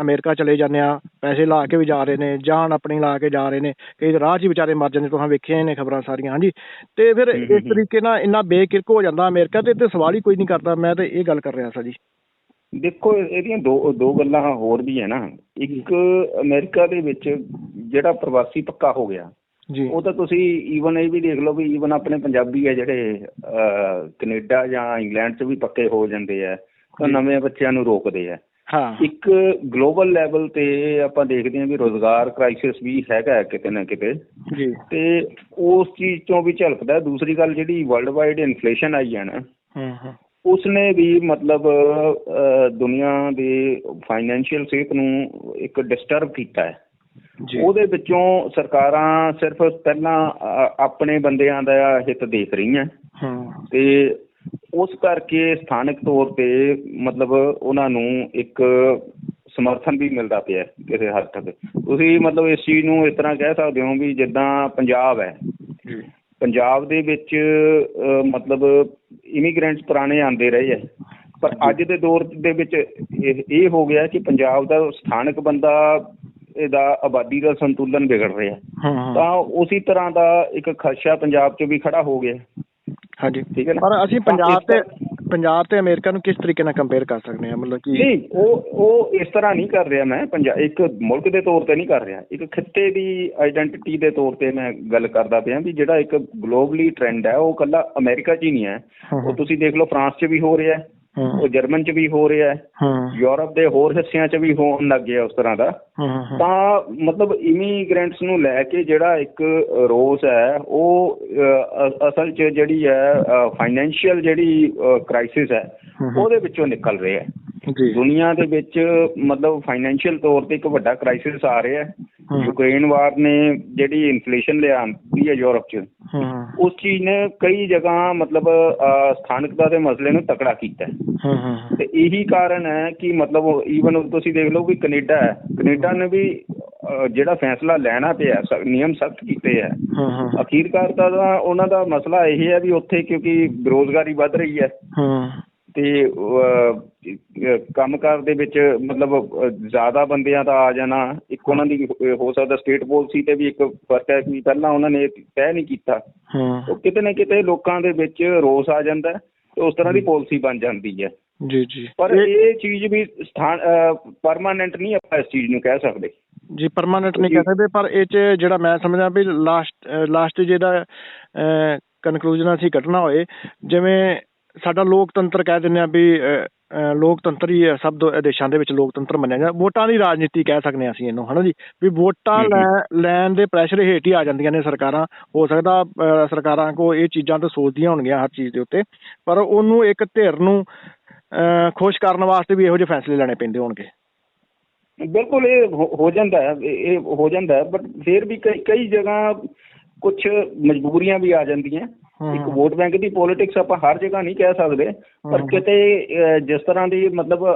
Speaker 1: ਅਮਰੀਕਾ ਚਲੇ ਜਾਂਦੇ ਆ ਪੈਸੇ ਲਾ ਕੇ ਵੀ ਜਾ ਰਹੇ ਨੇ ਜਾਨ ਆਪਣੀ ਲਾ ਕੇ ਜਾ ਰਹੇ ਨੇ ਕਈ ਰਾਹ 'ਚ ਹੀ ਵਿਚਾਰੇ ਮਰ ਜਾਂਦੇ ਤੁਸੀਂ ਵੇਖਿਆ ਨੇ ਖਬਰਾਂ ਸਾਰੀਆਂ ਹਾਂਜੀ। ਤੇ ਫਿਰ ਇਸ ਤਰੀਕੇ ਨਾਲ ਇੰਨਾ ਬੇਕਿਰਕ ਹੋ ਜਾਂਦਾ ਅਮਰੀਕਾ ਤੇ ਤੇ ਸਵਾਲ ਹੀ ਕੋਈ ਨਹੀਂ ਕਰਦਾ ਮੈਂ ਤੇ ਇਹ ਗੱਲ ਕਰ ਰਿਹਾ ਸਾਂ ਜੀ?
Speaker 2: ਦੇਖੋ ਇਹਦੀਆਂ ਦੋ ਦੋ ਗੱਲਾਂ ਹੋਰ ਵੀ ਹੈ ਨਾ। ਇੱਕ ਅਮਰੀਕਾ ਦੇ ਵਿੱਚ ਜਿਹੜਾ ਪ੍ਰਵਾਸੀ ਪੱਕਾ ਹੋ ਗਿਆ
Speaker 1: ਜੀ।
Speaker 2: ਉਹ ਤਾਂ ਤੁਸੀਂ ਈਵਨ ਇਹ ਵੀ ਦੇਖ ਲਓ ਵੀ ਈਵਨ ਆਪਣੇ ਪੰਜਾਬੀ ਆ ਜਿਹੜੇ ਕੈਨੇਡਾ ਜਾਂ ਇੰਗਲੈਂਡ 'ਚ ਵੀ ਪੱਕੇ ਹੋ ਜਾਂਦੇ ਆ ਤਾਂ। ਨਵੇਂ ਬੱਚਿਆਂ ਨੂੰ ਰੋਕਦੇ ਆ।
Speaker 1: ਹਾਂ।
Speaker 2: ਇੱਕ ਗਲੋਬਲ ਲੈਵਲ ਤੇ ਆਪਾਂ ਦੇਖਦੇ ਹਾਂ ਵੀ ਰੋਜ਼ਗਾਰ ਕ੍ਰਾਈਸਿਸ ਵੀ ਹੈਗਾ ਕਿਤੇ ਨਾ ਕਿਤੇ।
Speaker 1: ਜੀ।
Speaker 2: ਤੇ ਉਸ ਚੀਜ਼ ਤੋਂ ਵੀ ਝਲਕਦਾ। ਦੂਸਰੀ ਗੱਲ ਜਿਹੜੀ ਵਰਲਡ ਵਾਈਡ ਇਨਫਲੇਸ਼ਨ ਆਈ ਹੈ ਨਾ
Speaker 1: ਹਾਂ ਹਾਂ।
Speaker 2: ਉਸਨੇ ਵੀ ਮਤਲਬ ਅਹ, ਦੁਨੀਆ ਦੇ ਫਾਈਨੈਂਸ਼ੀਅਲ ਸਿਹਤ ਨੂੰ ਇੱਕ ਡਿਸਟਰਬ ਕੀਤਾ ਹੈ। ਉਹਦੇ ਵਿੱਚੋਂ ਸਰਕਾਰਾਂ ਸਿਰਫ ਪਹਿਲਾਂ ਆਪਣੇ ਬੰਦਿਆਂ ਦਾ ਹਿੱਤ ਦੇਖ ਰਹੀਆਂ। ਤੇ ਉਸ ਕਰਕੇ ਸਥਾਨਕ ਤੌਰ ਤੇ ਮਤਲਬ ਉਹਨਾਂ ਨੂੰ ਇੱਕ ਸਮਰਥਨ ਵੀ ਮਿਲਦਾ ਪਿਆ ਕਿਸੇ ਹੱਦ ਤੱਕ। ਤੁਸੀਂ ਮਤਲਬ ਇਸ ਚੀਜ਼ ਨੂੰ ਇਸ ਤਰ੍ਹਾਂ ਕਹਿ ਸਕਦੇ ਹੋ ਵੀ ਜਿੱਦਾਂ ਪੰਜਾਬ ਹੈ। ਪੰਜਾਬ ਦੇ ਵਿੱਚ ਮਤਲਬ ਇਮੀਗ੍ਰੈਂਟਸ ਪੁਰਾਣੇ ਆਂਦੇ ਰਹੇ ਹੈ ਪਰ ਅੱਜ ਦੇ ਦੌਰ ਦੇ ਵਿੱਚ ਇਹ ਇਹ ਹੋ ਗਿਆ ਕਿ ਪੰਜਾਬ ਦਾ ਸਥਾਨਕ ਬੰਦਾ ਇਹਦਾ ਆਬਾਦੀ ਦਾ ਸੰਤੁਲਨ ਵਿਗੜ ਰਿਹਾ। ਤਾਂ ਉਸੇ ਤਰ੍ਹਾਂ ਦਾ ਇੱਕ ਖਦਸ਼ਾ ਪੰਜਾਬ 'ਚ ਵੀ ਖੜਾ ਹੋ ਗਿਆ।
Speaker 1: ਹਾਂਜੀ।
Speaker 2: ਠੀਕ ਹੈ ਨਾ?
Speaker 1: ਪਰ ਅਸੀਂ ਪੰਜਾਬ ਤੇ ਪੰਜਾਬ ਤੇ ਅਮਰੀਕਾ ਨੂੰ ਕਿਸ ਤਰੀਕੇ ਨਾਲ ਕੰਪੇਅਰ ਕਰ ਸਕਦੇ ਹਾਂ? ਮਤਲਬ ਕਿ
Speaker 2: ਨਹੀਂ ਉਹ ਉਹ ਇਸ ਤਰ੍ਹਾਂ ਨਹੀਂ ਕਰ ਰਿਹਾ ਮੈਂ ਪੰਜਾਬ ਇੱਕ ਮੁਲਕ ਦੇ ਤੌਰ ਤੇ ਨਹੀਂ ਕਰ ਰਿਹਾ। ਇੱਕ ਖਿੱਤੇ ਦੀ ਆਇਡੈਂਟੀਟੀ ਦੇ ਤੌਰ ਤੇ ਮੈਂ ਗੱਲ ਕਰਦਾ ਪਿਆ ਵੀ ਜਿਹੜਾ ਇੱਕ ਗਲੋਬਲੀ ਟ੍ਰੈਂਡ ਹੈ ਉਹ ਕੱਲਾ ਅਮਰੀਕਾ 'ਚ ਹੀ ਨਹੀਂ ਹੈ। ਉਹ ਤੁਸੀਂ ਦੇਖ ਲਓ ਫਰਾਂਸ 'ਚ ਵੀ ਹੋ ਰਿਹਾ ਹਾਂ। ਉਹ ਜਰਮਨ 'ਚ ਵੀ ਹੋ ਰਿਹਾ ਹੈ। ਯੂਰਪ ਦੇ ਹੋਰ ਹਿੱਸਿਆਂ 'ਚ ਵੀ ਹੋਣ ਲੱਗ ਗਿਆ ਉਸ ਤਰ੍ਹਾਂ ਦਾ। ਤਾਂ ਮਤਲਬ ਇਮੀਗ੍ਰੈਂਟਸ ਨੂੰ ਲੈ ਕੇ ਜਿਹੜਾ ਇੱਕ ਰੋਸ ਹੈ ਉਹ ਅਸਲ 'ਚ ਜਿਹੜੀ ਹੈ ਫਾਈਨੈਂਸ਼ੀਅਲ ਜਿਹੜੀ ਕ੍ਰਾਈਸਿਸ ਹੈ। ਉਹਦੇ ਵਿੱਚੋਂ ਨਿਕਲ ਰਿਹਾ ਹੈ।
Speaker 1: ਜੀ।
Speaker 2: ਦੁਨੀਆ ਦੇ ਵਿੱਚ ਮਤਲਬ ਫਾਈਨੈਂਸ਼ੀਅਲ ਤੌਰ ਤੇ ਇੱਕ ਵੱਡਾ ਕ੍ਰਾਈਸਿਸ ਆ ਰਿਹਾ ਹੈ। ਯੂਕਰੇਨ ਵਾਰ ਨੇ ਜਿਹੜੀ ਇਨਫਲੇਸ਼ਨ ਲਿਆਂਦੀ ਹੈ ਯੂਰਪ 'ਚ ਉਸ ਚੀਜ਼ ਨੇ ਕਈ ਜਗ੍ਹਾ ਮਤਲਬ ਸਥਾਨਕਤਾ ਦੇ ਮਸਲੇ ਨੂੰ ਤਕੜਾ ਕੀਤਾ ਤੇ ਇਹੀ ਕਾਰਨ ਹੈ ਕਿ ਮਤਲਬ ਈਵਨ ਤੁਸੀਂ ਦੇਖ ਲਓ ਵੀ ਕੈਨੇਡਾ ਹੈ ਕੈਨੇਡਾ ਨੇ ਵੀ ਜਿਹੜਾ ਫੈਸਲਾ ਲੈਣਾ ਪਿਆ ਨਿਯਮ ਸਖਤ ਕੀਤੇ ਹੈ। ਅਖੀਰਕਾਰ ਤਾਂ ਉਹਨਾਂ ਦਾ ਮਸਲਾ ਇਹ ਹੈ ਵੀ ਉੱਥੇ ਕਿਉਂਕਿ ਬੇਰੋਜ਼ਗਾਰੀ ਵੱਧ ਰਹੀ ਹੈ।
Speaker 1: ਹਾਂ
Speaker 2: ਤੇ ਅਹ, ਅਹ, ਕੰਮਕਾਰ ਦੇ ਵਿੱਚ ਮਤਲਬ ਜ਼ਿਆਦਾ ਬੰਦਿਆਂ ਦਾ ਆ ਜਾਣਾ ਇੱਕ ਉਹਨਾਂ ਦੀ ਹੋ ਸਕਦਾ ਸਟੇਟ ਪਾਲਿਸੀ ਤੇ ਵੀ ਇੱਕ ਫ਼ਰਕ ਹੈ ਕਿ ਪਹਿਲਾਂ ਉਹਨਾਂ ਨੇ ਤੈਅ ਨਹੀਂ ਕੀਤਾ।
Speaker 1: ਹਾਂ।
Speaker 2: ਉਹ ਕਿਤੇ ਨਾ ਕਿਤੇ ਲੋਕਾਂ ਦੇ ਵਿੱਚ ਰੋਸ ਆ ਜਾਂਦਾ ਤੇ ਉਸ ਤਰ੍ਹਾਂ ਦੀ ਪਾਲਿਸੀ ਬਣ ਜਾਂਦੀ ਹੈ।
Speaker 1: ਜੀ ਜੀ।
Speaker 2: ਪਰ
Speaker 1: ਇਹ-
Speaker 2: ਚੀਜ਼ ਵੀ ਸਥਾਨ ਪਰਮਾਨੈਂਟ ਨਹੀਂ ਆਪਾਂ ਇਸ ਚੀਜ਼ ਨੂੰ ਕਹਿ ਸਕਦੇ।
Speaker 1: ਜੀ ਪਰਮਾਨੈਂਟ ਨਹੀਂ ਕਹਿ ਸਕਦੇ ਪਰ ਇਹ ਚ ਜਿਹੜਾ ਮੈਂ ਸਮਝਦਾ ਵੀ ਲਾਸਟ ਲਾਸਟ ਜਿਹਦਾ ਕਨਕਲੂਜਨ ਅਸੀਂ ਕੱਢਣਾ ਹੋਏ ਜਿਵੇਂ ਸਾਡਾ ਲੋਕਤੰਤਰ ਕਹਿ ਦਿੰਦੇ ਆ ਵੀ ਲੋਕਤੰਤਰ ਹੀ ਹੈ ਸਭ ਦੇਸ਼ਾਂ ਦੇ ਵਿੱਚ ਲੋਕਤੰਤਰ ਮੰਨਿਆ ਜਾਂਦਾ। ਵੋਟਾਂ ਦੀ ਰਾਜਨੀਤੀ ਕਹਿ ਸਕਦੇ ਹਾਂ ਅਸੀਂ ਇਹਨੂੰ ਹਨਾ ਜੀ? ਵੀ ਵੋਟਾਂ ਲੈਣ ਦੇ ਪ੍ਰੈਸ਼ਰ ਹੇਠ ਹੀ ਆ ਜਾਂਦੀਆਂ ਨੇ ਸਰਕਾਰਾਂ। ਹੋ ਸਕਦਾ ਸਰਕਾਰਾਂ ਕੋ ਇਹ ਚੀਜ਼ਾਂ ਤਾਂ ਸੋਚਦੀਆਂ ਹੋਣਗੀਆਂ ਹਰ ਚੀਜ਼ ਦੇ ਉੱਤੇ ਪਰ ਉਹਨੂੰ ਇੱਕ ਧਿਰ ਨੂੰ ਖੁਸ਼ ਕਰਨ ਵਾਸਤੇ ਵੀ ਇਹੋ ਜਿਹੇ ਫੈਸਲੇ ਲੈਣੇ ਪੈਂਦੇ ਹੋਣਗੇ।
Speaker 2: ਬਿਲਕੁਲ ਇਹ ਹੋ- ਜਾਂਦਾ ਹੈ ਇਹ ਹੋ ਜਾਂਦਾ ਹੈ ਬਟ ਫਿਰ ਵੀ ਕਈ ਕਈ ਜਗ੍ਹਾ ਕੁਝ ਮਜਬੂਰੀਆਂ ਵੀ ਆ ਜਾਂਦੀਆਂ। ਇੱਕ ਵੋਟ ਬੈਂਕ ਦੀ ਪੋਲਿਟਿਕਸ ਆਪਾਂ ਹਰ ਜਗ੍ਹਾ ਨਹੀਂ ਕਹਿ ਸਕਦੇ ਪਰ। ਕਿਤੇ ਜਿਸ ਤਰ੍ਹਾਂ ਦੀ ਮਤਲਬ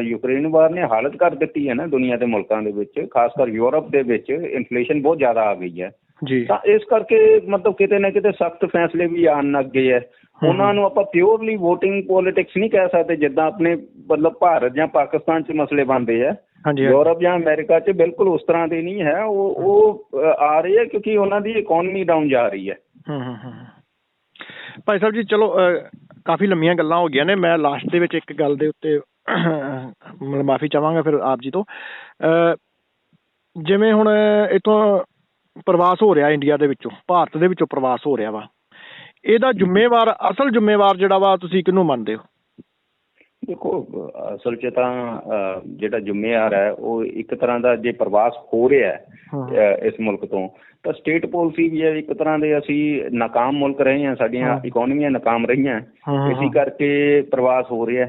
Speaker 2: ਯੂਕਰੇਨ ਵਾਰ ਨੇ ਹਾਲਤ ਕਰ ਦਿੱਤੀ ਹੈ ਨਾ ਦੁਨੀਆ ਦੇ ਮੁਲਕਾਂ ਦੇ ਵਿੱਚ ਖਾਸ ਕਰ ਯੂਰਪ ਦੇ ਵਿੱਚ ਇਨਫਲੇਸ਼ਨ ਬਹੁਤ ਜ਼ਿਆਦਾ ਆ ਗਈ ਹੈ।
Speaker 1: ਜੀ।
Speaker 2: ਤਾਂ ਇਸ ਕਰਕੇ ਮਤਲਬ ਕਿਤੇ ਨਾ ਕਿਤੇ ਸਖਤ ਫੈਸਲੇ ਵੀ ਆਉਣ ਲੱਗ ਗਏ ਹੈ। ਉਹਨਾਂ ਨੂੰ ਆਪਾਂ ਪਿਓਰਲੀ VOTING ਪੋਲਿਟਿਕਸ ਨਹੀਂ ਕਹਿ ਸਕਦੇ ਜਿੱਦਾਂ ਆਪਣੇ ਮਤਲਬ ਭਾਰਤ ਜਾਂ ਪਾਕਿਸਤਾਨ 'ਚ ਮਸਲੇ ਬਣਦੇ ਆ ਯੂਰਪ ਜਾਂ ਅਮਰੀਕਾ 'ਚ ਬਿਲਕੁਲ ਉਸ ਤਰ੍ਹਾਂ ਦੇ ਨਹੀਂ ਹੈ। ਉਹ ਉਹ ਆ ਰਹੇ ਹੈ ਕਿਉਂਕਿ ਉਹਨਾਂ ਦੀ ਇਕਨੋਮੀ ਡਾਊਨ ਜਾ ਰਹੀ ਹੈ।
Speaker 1: ਹੂੰ ਹੂੰ ਹੂੰ ਭਾਈ ਸਾਹਿਬ ਜੀ, ਚਲੋ ਕਾਫੀ ਲੰਮੀਆਂ ਗੱਲਾਂ ਹੋ ਗਈਆਂ ਨੇ। ਮੈਂ ਲਾਸਟ ਦੇ ਵਿੱਚ ਇੱਕ ਗੱਲ ਦੇ ਉੱਤੇ ਮਾਫੀ ਚਾਹਾਂਗਾ ਫਿਰ ਆਪ ਜੀ ਤੋਂ। ਜਿਵੇਂ ਹੁਣ ਇਥੋਂ ਪ੍ਰਵਾਸ ਹੋ ਰਿਹਾ ਇੰਡੀਆ ਦੇ ਵਿੱਚੋਂ, ਭਾਰਤ ਦੇ ਵਿੱਚੋਂ ਪ੍ਰਵਾਸ ਹੋ ਰਿਹਾ ਵਾ। ਇਹਦਾ ਜ਼ਿੰਮੇਵਾਰ, ਅਸਲ ਜ਼ਿੰਮੇਵਾਰ ਜਿਹੜਾ ਵਾ, ਤੁਸੀਂ ਕਿਹਨੂੰ ਮੰਨਦੇ ਹੋ?
Speaker 2: ਦੇਖੋ, ਅਸਲ 'ਚ ਤਾਂ ਜਿਹੜਾ ਜ਼ਿੰਮੇਵਾਰ ਹੈ, ਉਹ ਇੱਕ ਤਰ੍ਹਾਂ ਦਾ ਜੇ ਪ੍ਰਵਾਸ ਹੋ ਰਿਹਾ ਹੈ ਇਸ ਮੁਲਕ ਤੋਂ। ਤਾਂ ਸਟੇਟ ਪਾਲਿਸੀ ਵੀ ਹੈ ਇੱਕ ਤਰ੍ਹਾਂ ਦੇ ਅਸੀਂ ਨਾਕਾਮ ਮੁਲਕ ਰਹੇ ਹਾਂ ਸਾਡੀਆਂ। ਇਕਨੋਮੀਆਂ ਨਾਕਾਮ ਰਹੀਆਂ। ਇਸੇ। ਕਰਕੇ ਪ੍ਰਵਾਸ ਹੋ ਰਿਹਾ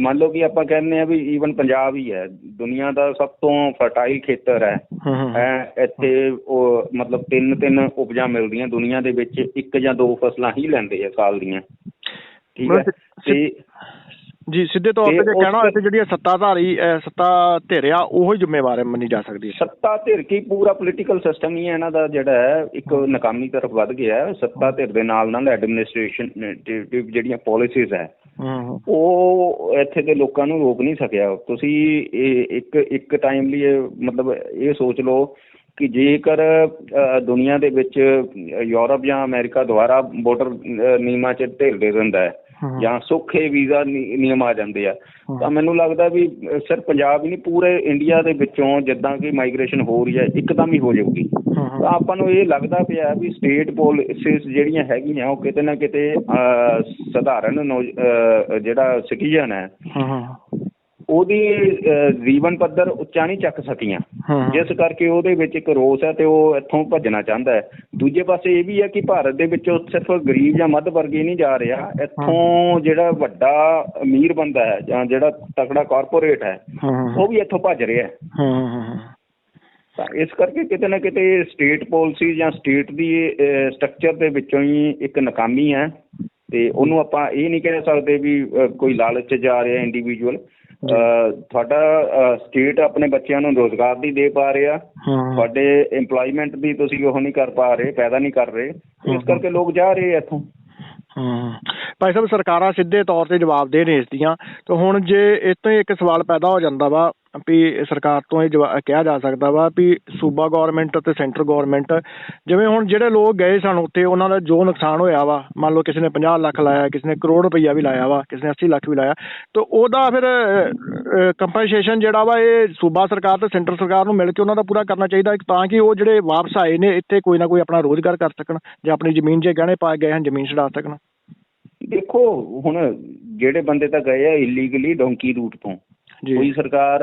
Speaker 2: ਮੰਨ ਲਓ ਕਿ ਆਪਾਂ ਕਹਿੰਦੇ ਆ ਵੀ ਈਵਨ ਪੰਜਾਬ ਹੀ ਹੈ। ਦੁਨੀਆ ਦਾ ਸਭ ਤੋਂ ਫਰਟਾਈਲ ਖੇਤਰ ਹੈ।
Speaker 1: ਹੂੰ
Speaker 2: ਇੱਥੇ ਉਹ ਮਤਲਬ ਤਿੰਨ ਤਿੰਨ ਉਪਜਾਂ ਮਿਲਦੀਆਂ। ਦੁਨੀਆ ਦੇ ਵਿੱਚ ਇੱਕ ਜਾਂ ਦੋ ਫਸਲਾਂ ਹੀ ਲੈਂਦੇ ਆ ਸਾਲ ਦੀਆਂ। ਠੀਕ ਹੈ? ਤੇ
Speaker 1: ਜੀ ਸਿੱਧੇ ਤੌਰ ਤੇ ਜੇ ਕਹਿਣਾ ਹੋਵੇ ਤੇ ਜਿਹੜੀਆਂ ਸੱਤਾਧਾਰੀ ਸੱਤਾ ਧਿਰ ਆ ਉਹੋ ਹੀ ਜ਼ਿੰਮੇਵਾਰ ਹੈ ਮੰਨੀ ਜਾ ਸਕਦੀ ਹੈ।
Speaker 2: ਸੱਤਾ ਧਿਰ ਕੀ ਪੂਰਾ ਪੋਲੀਟੀਕਲ ਸਿਸਟਮ ਹੀ ਹੈ ਇਹਨਾਂ ਦਾ ਜਿਹੜਾ ਹੈ ਇੱਕ ਨਾਕਾਮੀ ਤਰਫ ਵੱਧ ਗਿਆ ਹੈ। ਸੱਤਾ ਧਿਰ ਦੇ ਨਾਲ ਨਾਲ ਐਡਮਿਨਿਸਟ੍ਰੇਸ਼ਨ ਜਿਹੜੀਆਂ ਪਾਲਿਸੀਜ਼ ਹੈ ਉਹ ਇੱਥੇ ਦੇ ਲੋਕਾਂ ਨੂੰ ਰੋਕ ਨਹੀਂ ਸਕਿਆ। ਤੁਸੀਂ ਇਹ ਇੱਕ ਇੱਕ ਟਾਈਮ ਲਈ ਮਤਲਬ ਇਹ ਸੋਚ ਲਓ ਕਿ ਜੇਕਰ ਦੁਨੀਆ ਦੇ ਵਿੱਚ ਯੂਰਪ ਜਾਂ ਅਮਰੀਕਾ ਦੁਆਰਾ ਵੋਟਰ ਨਿਯਮਾਂ 'ਚ ਢਿੱਲ ਦੇ ਦਿੰਦਾ ਹੈ। ਜਾਂ ਸੌਖੇ ਵੀਜ਼ਾ ਨਿ- ਨਿਯਮ ਆ ਜਾਂਦੇ ਆ। ਤਾਂ ਮੈਨੂੰ ਲੱਗਦਾ ਵੀ ਅ, ਸਿਰਫ ਪੰਜਾਬ ਹੀ ਨਹੀਂ ਪੂਰੇ ਇੰਡੀਆ ਦੇ ਵਿੱਚੋਂ ਜਿੱਦਾਂ ਕਿ ਮਾਈਗ੍ਰੇਸ਼ਨ ਹੋ ਰਹੀ ਹੈ ਇੱਕਦਮ ਹੀ ਹੋ ਜਾਊਗੀ। ਤਾਂ ਆਪਾਂ ਨੂੰ ਇਹ ਲੱਗਦਾ ਪਿਆ ਵੀ ਸਟੇਟ ਪਾਲਿਸੀਜ਼ ਜਿਹੜੀਆਂ ਹੈਗੀਆਂ ਉਹ ਕਿਤੇ ਨਾ ਕਿਤੇ ਸਧਾਰਨ ਨੌ- ਜਿਹੜਾ ਸਿਟੀਜ਼ਨ ਹੂੰ। ਉਹਦੀ ਜੀਵਨ ਪੱਧਰ ਉੱਚਾ ਨਹੀਂ ਚੱਕ ਸਕੀਆਂ। ਜਿਸ ਕਰਕੇ ਉਹਦੇ ਵਿੱਚ ਇੱਕ ਰੋਸ ਹੈ ਤੇ ਉਹ ਇੱਥੋਂ ਭੱਜਣਾ ਚਾਹੁੰਦਾ ਹੈ। ਦੂਜੇ ਪਾਸੇ ਇਹ ਵੀ ਹੈ ਕਿ ਭਾਰਤ ਦੇ ਵਿੱਚੋਂ ਸਿਰਫ ਗਰੀਬ ਜਾਂ ਮੱਧ ਵਰਗੀ ਨਹੀਂ ਜਾ ਰਿਹਾ। ਇੱਥੋਂ ਜਿਹੜਾ ਵੱਡਾ ਅਮੀਰ ਬੰਦਾ ਹੈ ਜਾਂ ਜਿਹੜਾ ਤਕੜਾ ਕਾਰਪੋਰੇਟ ਹੈ ਉਹ ਵੀ ਇੱਥੋਂ ਭੱਜ ਰਿਹਾ ਹੈ। ਤਾਂ ਇਸ ਕਰਕੇ ਕਿਤੇ ਨਾ ਕਿਤੇ ਸਟੇਟ ਪਾਲਿਸੀ ਜਾਂ ਸਟੇਟ ਦੀ ਸਟਰਕਚਰ ਦੇ ਵਿੱਚੋਂ ਹੀ ਇੱਕ ਨਾਕਾਮੀ ਹੈ। ਤੇ ਉਹਨੂੰ ਆਪਾਂ ਇਹ ਨਹੀਂ ਕਹਿ ਸਕਦੇ ਵੀ ਕੋਈ ਲਾਲਚ ਜਾ ਰਿਹਾ ਇੰਡੀਵਿਜੂਅਲ ਤੁਹਾਡਾ ਸਟੇਟ ਆਪਣੇ ਬੱਚਿਆਂ ਨੂੰ ਰੋਜ਼ਗਾਰ ਨਹੀਂ ਦੇ ਪਾ ਰਿਹਾ। ਤੁਹਾਡੇ EMPLOYMENT ਦੀ ਤੁਸੀਂ ਉਹ ਨਹੀਂ ਕਰ ਪਾ ਰਹੇ ਪੈਦਾ ਨਹੀਂ ਕਰ ਰਹੇ। ਇਸ ਕਰਕੇ ਲੋਕ ਜਾ ਰਹੇ ਇੱਥੋਂ।
Speaker 1: ਹੂੰ। ਭਾਈ ਸਾਹਿਬ ਸਰਕਾਰਾਂ ਸਿੱਧੇ ਤੌਰ ਤੇ ਜਵਾਬ ਦੇ ਨੇ ਇਸ ਦੀਆਂ। ਤੇ ਹੁਣ ਜੇ ਤੋਂ ਹੀ ਇੱਕ ਸਵਾਲ ਪੈਦਾ ਹੋ ਜਾਂਦਾ ਵਾ ਵੀ ਸਰਕਾਰ ਤੋਂ ਇਹ ਜਵਾ- ਕਿਹਾ ਜਾ ਸਕਦਾ ਵਾ ਵੀ ਸੂਬਾ ਗਵਰਨਮੈਂਟ ਅਤੇ ਸੈਂਟਰ ਗਵਰਨਮੈਂਟ ਜਿਵੇਂ ਹੁਣ ਜਿਹੜੇ ਲੋਕ ਗਏ ਸਨ ਉੱਥੇ, ਉਹਨਾਂ ਦਾ ਜੋ ਨੁਕਸਾਨ ਹੋਇਆ ਵਾ, ਮੰਨ ਲਓ ਕਿਸੇ ਨੇ 50 ਲੱਖ ਲਾਇਆ, ਕਿਸੇ ਨੇ ਕਰੋੜ ਰੁਪਈਆ ਵੀ ਲਾਇਆ ਵਾ, ਕਿਸੇ ਨੇ 80 ਲੱਖ ਵੀ ਲਾਇਆ, ਤਾਂ ਉਹਦਾ ਫਿਰ ਕੰਪਨਸੇਸ਼ਨ ਜਿਹੜਾ ਵਾ ਇਹ ਸੂਬਾ ਸਰਕਾਰ ਤੇ ਸੈਂਟਰ ਸਰਕਾਰ ਨੂੰ ਮਿਲ ਕੇ ਉਹਨਾਂ ਦਾ ਪੂਰਾ ਕਰਨਾ ਚਾਹੀਦਾ ਤਾਂ ਕਿ ਉਹ ਜਿਹੜੇ ਵਾਪਸ ਆਏ ਨੇ, ਇੱਥੇ ਕੋਈ ਨਾ ਕੋਈ ਆਪਣਾ ਰੋਜ਼ਗਾਰ ਕਰ ਸਕਣ ਜਾਂ ਆਪਣੀ ਜ਼ਮੀਨ ਜੇ ਗਹਿਣੇ ਪਾ ਗਏ ਹਨ, ਜ਼ਮੀਨ ਛਡਾ ਸਕਣ।
Speaker 2: ਦੇਖੋ, ਹੁਣ ਜਿਹੜੇ ਬੰਦੇ ਤਾਂ ਗਏ ਆ ਇਲੀਗਲੀ ਡੋਂਕੀ ਰੂਟ ਤੋਂ ਕੋਈ ਸਰਕਾਰ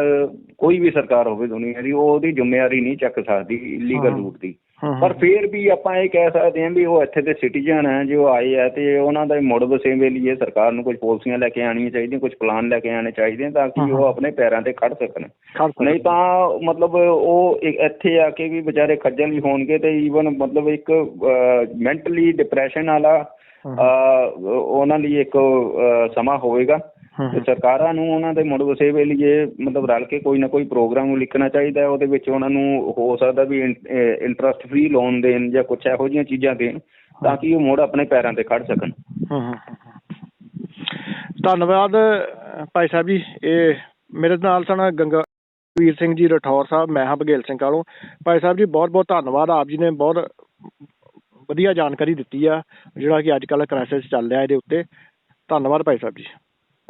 Speaker 2: ਕੋਈ ਵੀ ਸਰਕਾਰ ਹੋਵੇ ਦੁਨੀਆ ਦੀ ਉਹ ਉਹਦੀ ਜ਼ਿੰਮੇਵਾਰੀ ਨਹੀਂ ਚੱਕ ਸਕਦੀ ਇਲੀਗਲ
Speaker 1: ਹਾਂ।
Speaker 2: ਰੂਟ ਦੀ
Speaker 1: ਹਾਂ, ਹਾਂ।
Speaker 2: ਪਰ ਫਿਰ ਵੀ ਆਪਾਂ ਇਹ ਕਹਿ ਸਕਦੇ ਹਾਂ ਵੀ ਉਹ ਇੱਥੇ ਦੇ ਸਿਟੀਜ਼ਨ ਹੈ ਜੋ ਆਏ ਆ ਤੇ ਉਹਨਾਂ ਦਾ ਮੁੜ ਵਸੇਵੇ ਲਈ ਸਰਕਾਰ ਨੂੰ ਕੁਝ ਪਾਲਿਸੀਆਂ ਲੈ ਕੇ ਆਉਣੀਆਂ ਚਾਹੀਦੀਆਂ ਕੁਝ ਪਲਾਨ ਲੈ ਕੇ ਆਉਣੇ ਚਾਹੀਦੇ ਤਾਂ ਕਿ
Speaker 1: ਹਾਂ,
Speaker 2: ਉਹ
Speaker 1: ਹਾਂ।
Speaker 2: ਆਪਣੇ ਪੈਰਾਂ ਤੇ ਖੜ ਸਕਣ। ਨਹੀਂ ਤਾਂ ਮਤਲਬ ਉਹ ਇੱਥੇ ਆ ਕੇ ਵੀ ਵਿਚਾਰੇ ਖੱਜਲ ਵੀ ਹੋਣਗੇ ਤੇ ਈਵਨ ਮਤਲਬ ਇੱਕ ਮੈਂਟਲੀ ਡਿਪਰੈਸ਼ਨ ਵਾਲਾ
Speaker 1: ਹਾਂ।
Speaker 2: ਉਹਨਾਂ ਲਈ ਇੱਕ ਸਮਾਂ ਹੋਵੇਗਾ
Speaker 1: ਹਾਂ,
Speaker 2: ਤੇ। ਸਰਕਾਰਾਂ ਨੂੰ ਉਹਨਾਂ ਦੇ ਮੁੜ ਵਸੇਵੇ ਲਈ ਮਤਲਬ ਰਲ ਕੇ ਕੋਈ ਨਾ ਕੋਈ ਪ੍ਰੋਗਰਾਮ ਲਿਖਣਾ ਚਾਹੀਦਾ ਹੈ ਉਹਦੇ ਵਿੱਚ ਉਹਨਾਂ ਨੂੰ ਹੋ ਸਕਦਾ ਵੀ ਇੰਟਰਸਟ ਫ੍ਰੀ ਲੋਨ ਦੇਣ ਜਾਂ ਕੁਝ ਇਹੋ ਜਿਹੀਆਂ ਚੀਜ਼ਾਂ ਦੇਣ ਤਾਂ ਕਿ ਉਹ ਮੁੜ ਆਪਣੇ ਪੈਰਾਂ ਤੇ ਖੜ ਸਕਣ।
Speaker 1: ਧੰਨਵਾਦ ਭਾਈ ਸਾਹਿਬ ਜੀ। ਇਹ ਮੇਰੇ ਨਾਲ ਸਨ ਗੰਗਾ ਵੀਰ ਸਿੰਘ ਜੀ ਰਠੌਰ ਸਾਹਿਬ ਮੈਂ ਹਾਂ ਬਘੇਲ ਸਿੰਘ ਕਾਲੋਂ। ਭਾਈ ਸਾਹਿਬ ਜੀ ਬਹੁਤ ਬਹੁਤ ਧੰਨਵਾਦ। ਆਪ ਜੀ ਨੇ ਬਹੁਤ ਵਧੀਆ ਜਾਣਕਾਰੀ ਦਿੱਤੀ ਆ ਜਿਹੜਾ ਕਿ ਅੱਜ ਕੱਲ੍ਹ ਕ੍ਰਾਈਸਿਸ ਚੱਲ ਰਿਹਾ ਇਹਦੇ ਉੱਤੇ। ਧੰਨਵਾਦ ਭਾਈ ਸਾਹਿਬ ਜੀ।